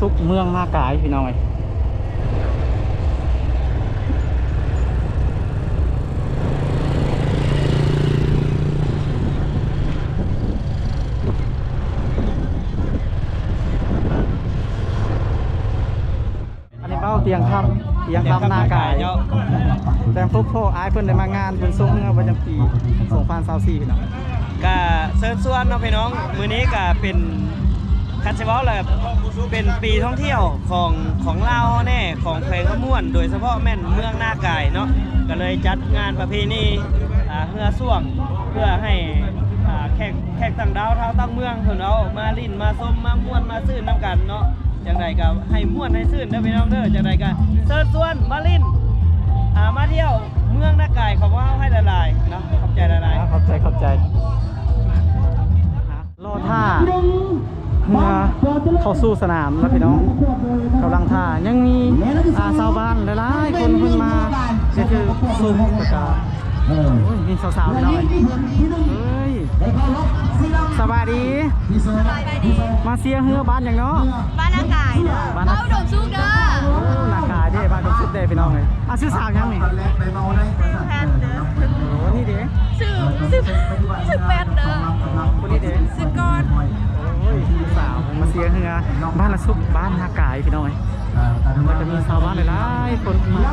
สุขเมืองนากายพี่น้องอ้ยอันนี้เป้าเตียงคำเตียงคำนากายเนาะแต่พวกพ่ออายเพิ่นได้มางานบุญส่งเมื่อวันจำปี2024พี่น้องก็เชิญชวนเนาะพี่น้อง มื้อนี้ก็เป็น คันสิเว้าเลยเป็นปีท่องเที่ยวของของลาวแน่ของแขวงขมวน โดยเฉพาะแม่นเมืองนากายเนาะก็เลยจัดงานประเพณีอ่าเฮือส่วงเพื่อให้อ่าแขกแขกต่างดาวเท้าวตั้งเมืองเพิ่นเอามาลิ้นมาส้มมาม่วนมาซื่นน้ำกันเนาะจังใดก็ให้ม่วนให้ซื่นเด้อพี่น้องเด้อจังใดก็เชิญชวนมาลิ้นอ่ามาเที่ยวเมืองนากายเขาว่าให้ละลายเนาะขอบใจละลายขอบใจขอบใจรอท่าเพื่อ เข้าสู่สนามนะพี่น้องกำลังท่ายังมีอาชาวบ้านหลายๆคนเพิ่นมาเสียคือซุ้มประกาศโอ้ยมีสาวๆพี่น้องเอ้ยสบายดี มาเสียเฮือบ้านอย่างเนาะบ้านอากาศเด้อบ้านเบ้าอากาศโดมซุกเด้อโอ้นากายเด้บ้านตรงสุดเด้พี่น้องเลยอะชื่อสาวยังนี่ซื้อแพนเด้อโอ้นี่เด้ซื้อซื้อซื้อแพนเด้อคนนี้เด้ซื้อก้อนโอ้ย สาวมาเสียเฮือบ้านละซุกบ้านนากายพี่น้องเอ้ยมันจะมีชาวบ้านหลายๆคนมา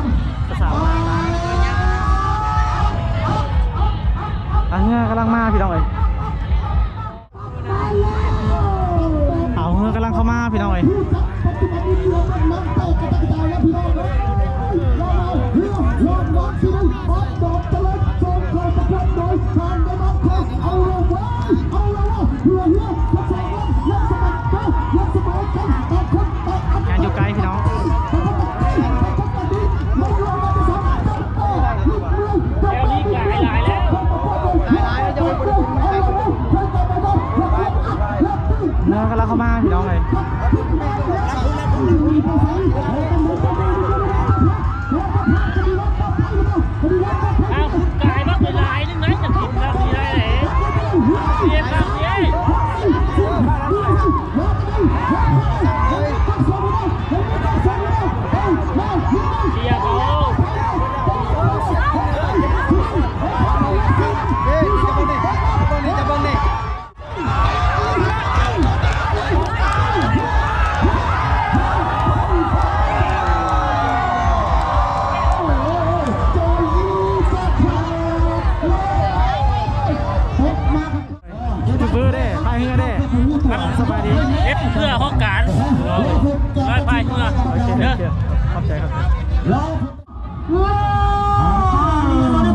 ขอบใจครับ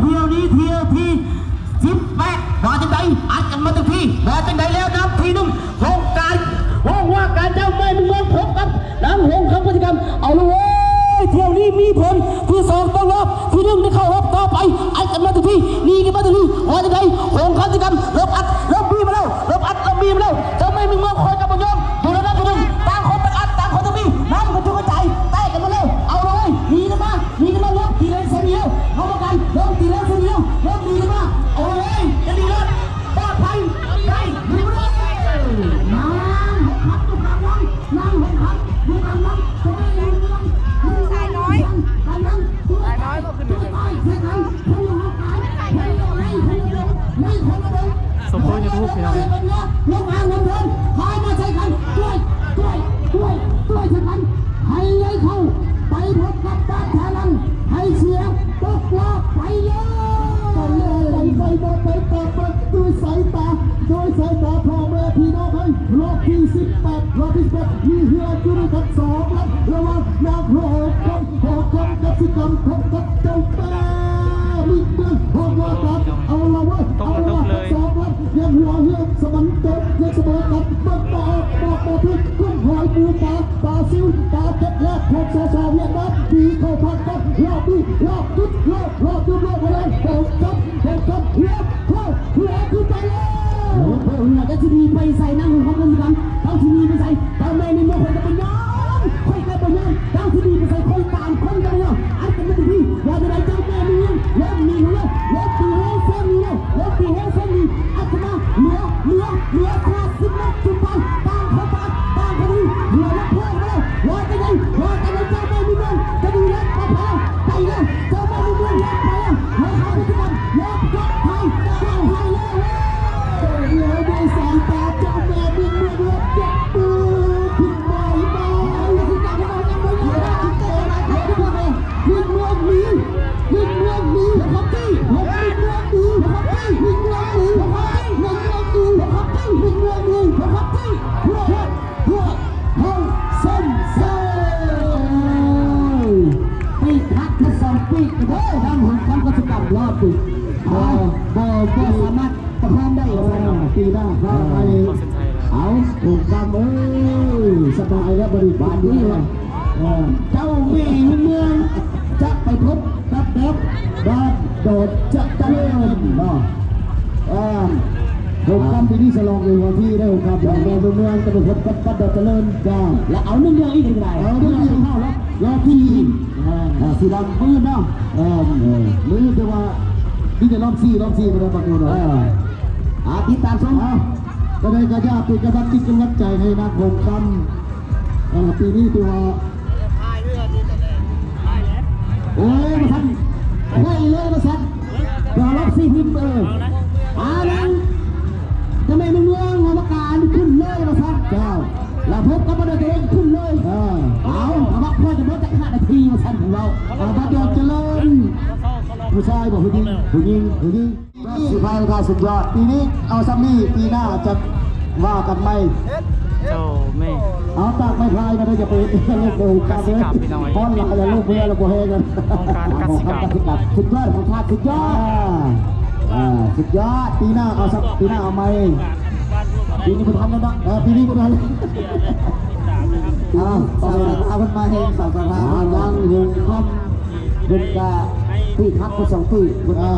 เที่ยวนี้เที่ยวที่สิบแปดมาจังใดอัดกันมาตั้งที่มาจังใดแล้วนับทีหนึงโครงการห้องว่าการเจ้าแม่เมืองพบกับนางหงส์คำปฏิกรรมเอาละเว้ยเที่ยวนี้มีผลที่สองต้องรอบที่หนึ่งได้เข้ารอบต่อไปอัดกันมาตั้งที่นี่กันมาตั้งที่มาจังใดโครงคำปฏิกรรมรบอัดรบบีมาแล้วรบอัดรบบีมาแล้ว ลงอ่างลงเดินคอยมาใช้กันด้วยด้วยด้วยด้วยใช้กันให้เลยเข้าไปพบกับบ้านแทนันให้เสียงตกลาไปเลยไปเลยไปไปไปไปไปด้วยสายตาด้วยสายตาพ่อแม่พี่น้องให้รอบที่สิบแปดรอบที่สิบแปดมีเฮืออยู่ด้วยกันสองแลำระวังนางโหกคำโหกคำกับสิกรรมพบกับ มันเต็มยังเสมอกันบ้านต่อต่อต่อที่กุ้งหอยปูปลาปลาซิวปลาเก็ดและพบซาซาเวียดนามดีเข้าพักกันรอบดีรอบจุดรอบรอบจุดรอบอะไรโหดครับโหดครับเฮียเข้าเฮียขึ้นไปแล้วโอ้โหเฮียก็จะมีไปใส่นั่งของกันกันทั้งที่มีไปใส่ทำไมในเมื่อคนจะไปย้อ รอบปีบ่บ่บ่สามารถประคองได้ปีหน้าเข้าไปขอเส้นชัยแล้วเอาถูกกำเอ้ยสบายแล้วบริบาลนี้เลยเออเจ้าแม่เมืองจะไปพบกับเด็กดาดโดดจะเจริญเนาะเออถูกกำปีนี้สลองเลยวันที่ได้ถูกกำอย่างแม่เมืองจะไปพบกับปัดโดดเจริญจ้าแล้วเอาเรื่องเดียวอีกหนึ่งไรเอาเรื่องเดียวเข้าแล้ว รอที่อ่าสีดำมืดเนาะเออเออมืดแต่ว่านี่จะรอบสี่รอบสี่ไปแล้วปักอยู่เนาะอาติดตามชมเอาก็ได้กระยาเป็นกระดับจิตกำลังใจให้นักโงกรรมเอ่อปีนี้ตัวโอ้ยมาทันไม่เลยมาทันรอรับสี่พิมพ์เอออานั้นจะไม่มีเมืองกรรมการขึ้นเลยมาทันเจ้าแล้วพบกับประเด็นขึ้นเลยเออเอาเอาว่าพ่อจะ เบิดจะขาดนาทีมาทันของเราเอาบัดยอดเจริญผู้ชายบอกผู้หญิงผู้หญิงผู้หญิงสุดท้ายราคาสุดยอดปีนี้เอาซัมมี่ปีหน้าจะว่ากันไหมเจ้าแม่เอาตากไม่พายมาได้จะไปเลูกเดียวกันเลยป้อนหลักอะไรลูกเพื่อนเราโบเฮกันของการกัสิกรรมสุดยอดของชาติสุดยอดสุดยอดปีหน้าเอาสักปีหน้าเอาไหมปีนี้คุณทำแล้วนะปีนี้คุณทำ อ้าวต่อไปเอาคนมาเฮงสาวสาวยังเฮงคอมเดินกาปีพักไปสองปีคุณอ่า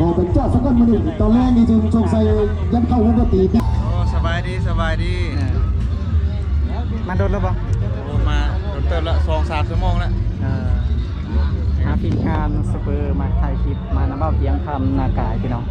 บอกเป็นเจ้าสักคนมาหนึ่งตอนแรกนี่จึงชงใส่ยันเข้าหัวตีปีโอ้สบายดีสบายดี มาโดนแล้วบ่โอ้มาโดนเติมละสองสามชั่วโมงแล้วเอ่อหาทีมงานสเปอร์มาถ่ายคลิปมานำเบ้าเตียงคำนากายพี่น้อง